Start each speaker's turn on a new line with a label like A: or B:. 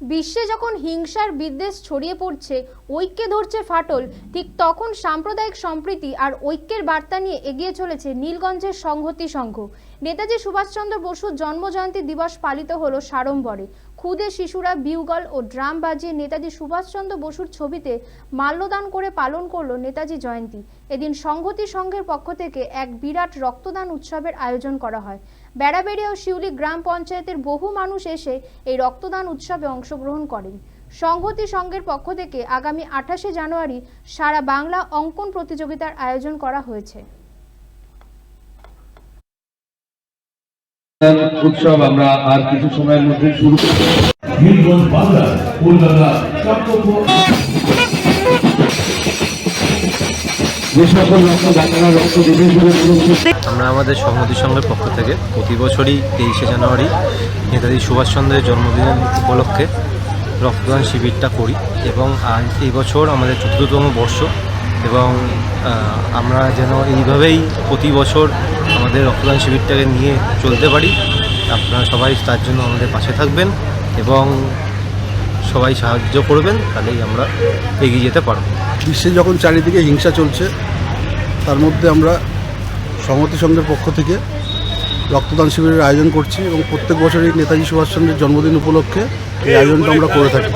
A: বিশ্বে যখন হিংসার বিদ্বেষ ছড়িয়ে পড়ছে, ঐক্যে ধরছে ফাটল, ঠিক তখন সাম্প্রদায়িক সম্প্রীতি আর ঐক্যের বার্তা নিয়ে এগিয়ে চলেছে নীলগঞ্জের সংহতি সংঘ। নেতাজি সুভাষচন্দ্র বসুর জন্মজয়ন্তী দিবস পালিত হলো সাড়ম্বরে। ক্ষুদে শিশুরা বিউগল ও ড্রাম বাজিয়ে নেতাজি সুভাষচন্দ্র বসুর ছবিতে মাল্যদান করে পালন করল নেতাজি জয়ন্তী। এদিন সংহতি সংঘের পক্ষ থেকে এক বিরাট রক্তদান উৎসবের আয়োজন করা হয়। বেড়াবেড়ি ও শিউলি গ্রাম পঞ্চায়েতের বহু মানুষ এসে এই রক্তদান উৎসবে অংশগ্রহণ করেন। সংহতি সংঘের পক্ষ থেকে আগামী আঠাশে জানুয়ারি সারা বাংলা অঙ্কন প্রতিযোগিতার আয়োজন করা হয়েছে।
B: উৎসব আমরা আর কিছু সময়ের মধ্যে শুরু করব।
C: আমরা আমাদের সংহতি সংঘের পক্ষ থেকে প্রতি বছরই তেইশে জানুয়ারি নেতাজি সুভাষচন্দ্রের জন্মদিনের উপলক্ষে রক্তদান শিবিরটা করি এবং আজ এই বছর আমাদের চতুর্থতম বর্ষ এবং আমরা যেন এইভাবেই প্রতি বছর আমাদের রক্তদান শিবিরটাকে নিয়ে চলতে পারি। আপনারা সবাই তার জন্য আমাদের পাশে থাকবেন এবং সবাই সাহায্য করবেন, তাহলেই আমরা এগিয়ে যেতে পারব।
D: বিশ্বে যখন চারিদিকে হিংসা চলছে, তার মধ্যে আমরা সংহতি সংঘের পক্ষ থেকে রক্তদান শিবিরের আয়োজন করছি এবং প্রত্যেক বছরই নেতাজি সুভাষচন্দ্রের জন্মদিন উপলক্ষে এই আয়োজনটা আমরা করে থাকি।